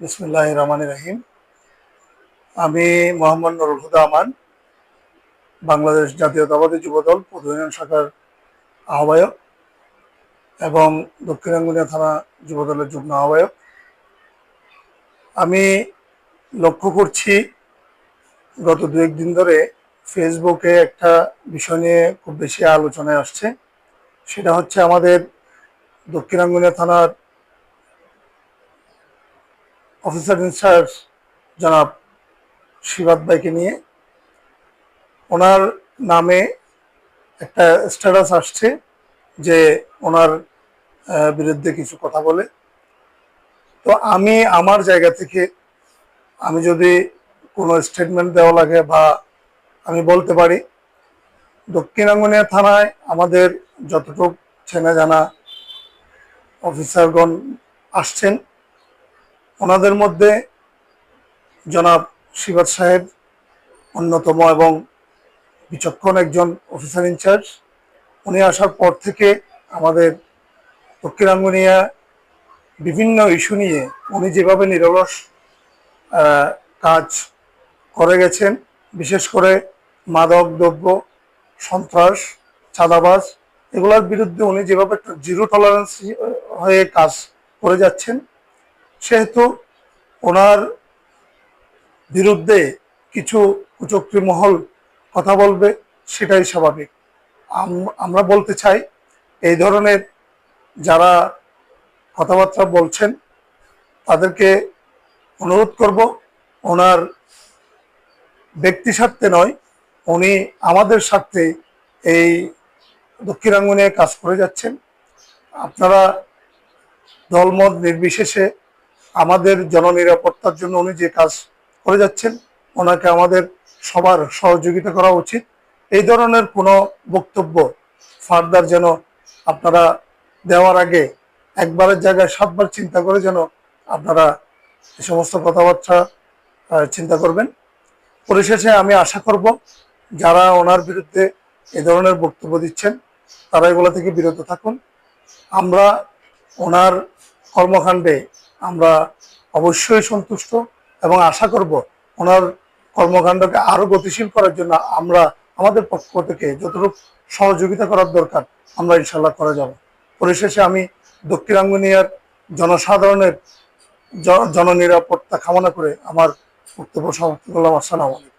বিসমুল্লাহ রহমান রাহিম। আমি মোহাম্মদ নুরুল হুদা আমান, বাংলাদেশ জাতীয়তাবাদী যুবদল ইউনিয়ন শাখার আহ্বায়ক এবং দক্ষিণ আঙ্গুলিয়া থানা যুবদলের যুগ্ম আহ্বায়ক। আমি লক্ষ্য করছি, গত দু একদিন ধরে ফেসবুকে একটা বিষয় নিয়ে খুব বেশি আলোচনায় আসছে। সেটা হচ্ছে আমাদের দক্ষিণ আঙ্গুলিয়া থানার অফিসার ইনচার্জ জনাব শিবাদ ভাইকে নিয়ে। ওনার নামে একটা স্ট্যাটাস আসছে যে ওনার বিরুদ্ধে কিছু কথা বলে। তো আমি আমার জায়গা থেকে আমি যদি কোনো স্টেটমেন্ট দেওয়া লাগে বা আমি বলতে পারি, দক্ষিণ আঙ্গুনিয়া থানায় আমাদের যতটুকু চেনা জানা অফিসারগণ আসছেন ওনাদের মধ্যে জনাব শিবাদ সাহেব অন্যতম এবং বিচক্ষণ একজন অফিসার ইনচার্জ উনি আসার পর থেকে আমাদের দক্ষিণাঙ্গনিয়া বিভিন্ন ইস্যু নিয়ে উনি যেভাবে নিরলস কাজ করে গেছেন, বিশেষ করে মাদক, দ্রব্য, সন্ত্রাস, চাঁদাবাজ, এগুলোর বিরুদ্ধে উনি যেভাবে জিরো টলারেন্স হয়ে কাজ করে যাচ্ছেন সেহেতু ওনার বিরুদ্ধে কিছু কুচক্রী মহল কথা বলবে, সেটাই স্বাভাবিক। আম- আমরা বলতে চাই, এই ধরনের যারা কথাবার্তা বলছেন, তাদেরকে অনুরোধ করব, ওনার ব্যক্তি স্বার্থে নয়, উনি আমাদের স্বার্থে এই দক্ষিণাঙ্গনে কাজ করে যাচ্ছেন। আপনারা দলমত নির্বিশেষে আমাদের জননিরাপত্তার জন্য উনি যে কাজ করে যাচ্ছেন, ওনাকে আমাদের সবার সহযোগিতা করা উচিত। এই ধরনের কোনো বক্তব্য ফার্দার যেন আপনারা দেওয়ার আগে একবারের জায়গায় সাতবার চিন্তা করে যেন আপনারা এই সমস্ত কথাবার্তা চিন্তা করবেন। পরিশেষে আমি আশা করব যারা ওনার বিরুদ্ধে এ ধরনের বক্তব্য দিচ্ছেন, তারা এগুলো থেকে বিরত থাকুন। আমরা ওনার কর্মকাণ্ডে আমরা অবশ্যই সন্তুষ্ট এবং আশা করব ওনার কর্মকাণ্ডকে আরও গতিশীল করার জন্য আমরা আমাদের পক্ষ থেকে যতটুকু সহযোগিতা করার দরকার, আমরা ইনশাল্লাহ করে যাব। পরিশেষে আমি দক্ষিণাঙ্গনিয়ার জনসাধারণের জননিরাপত্তা কামনা করে আমার বক্তব্য সমাপ্ত করলাম। আসসালামু আলাইকুম।